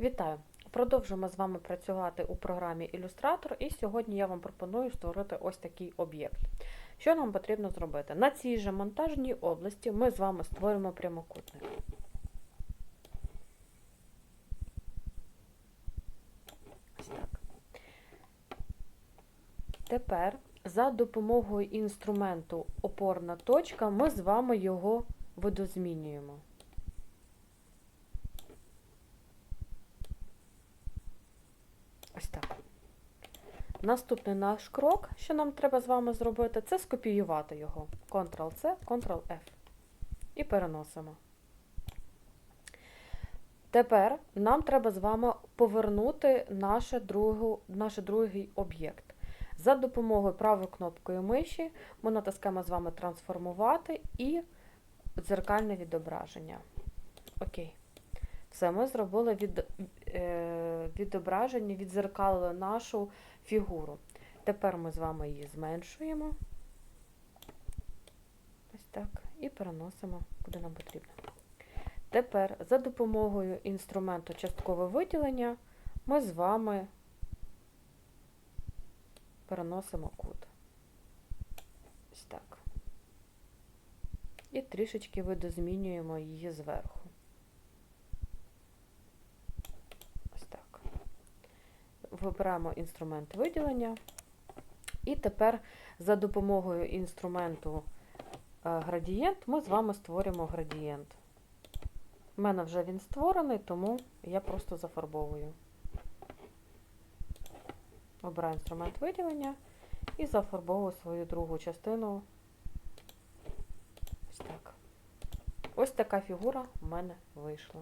Вітаю! Продовжуємо з вами працювати у програмі Ілюстратор, і сьогодні я вам пропоную створити ось такий об'єкт. Що нам потрібно зробити? На цій же монтажній області ми з вами створимо прямокутник. Ось так. Тепер за допомогою інструменту опорна точка ми з вами його видозмінюємо. Ось так. Наступний наш крок, що нам треба з вами зробити, це скопіювати його. Ctrl-C, Ctrl-F. І переносимо. Тепер нам треба з вами повернути наш другий об'єкт. За допомогою правою кнопкою миші ми натискаємо з вами трансформувати і дзеркальне відображення. Окей. Все, ми зробили від, е, відображення, відзеркалили нашу фігуру. Тепер ми з вами її зменшуємо. Ось так. І переносимо, куди нам потрібно. Тепер за допомогою інструменту часткове виділення ми з вами переносимо кут. Ось так. І трішечки видозмінюємо її зверху. Ось так. Вибираємо інструмент виділення. І тепер за допомогою інструменту градієнт ми з вами створимо градієнт. У мене вже він створений, тому я просто зафарбовую. Обираю інструмент виділення і зафарбовую свою другу частину. Ось так. Ось така фігура в мене вийшла.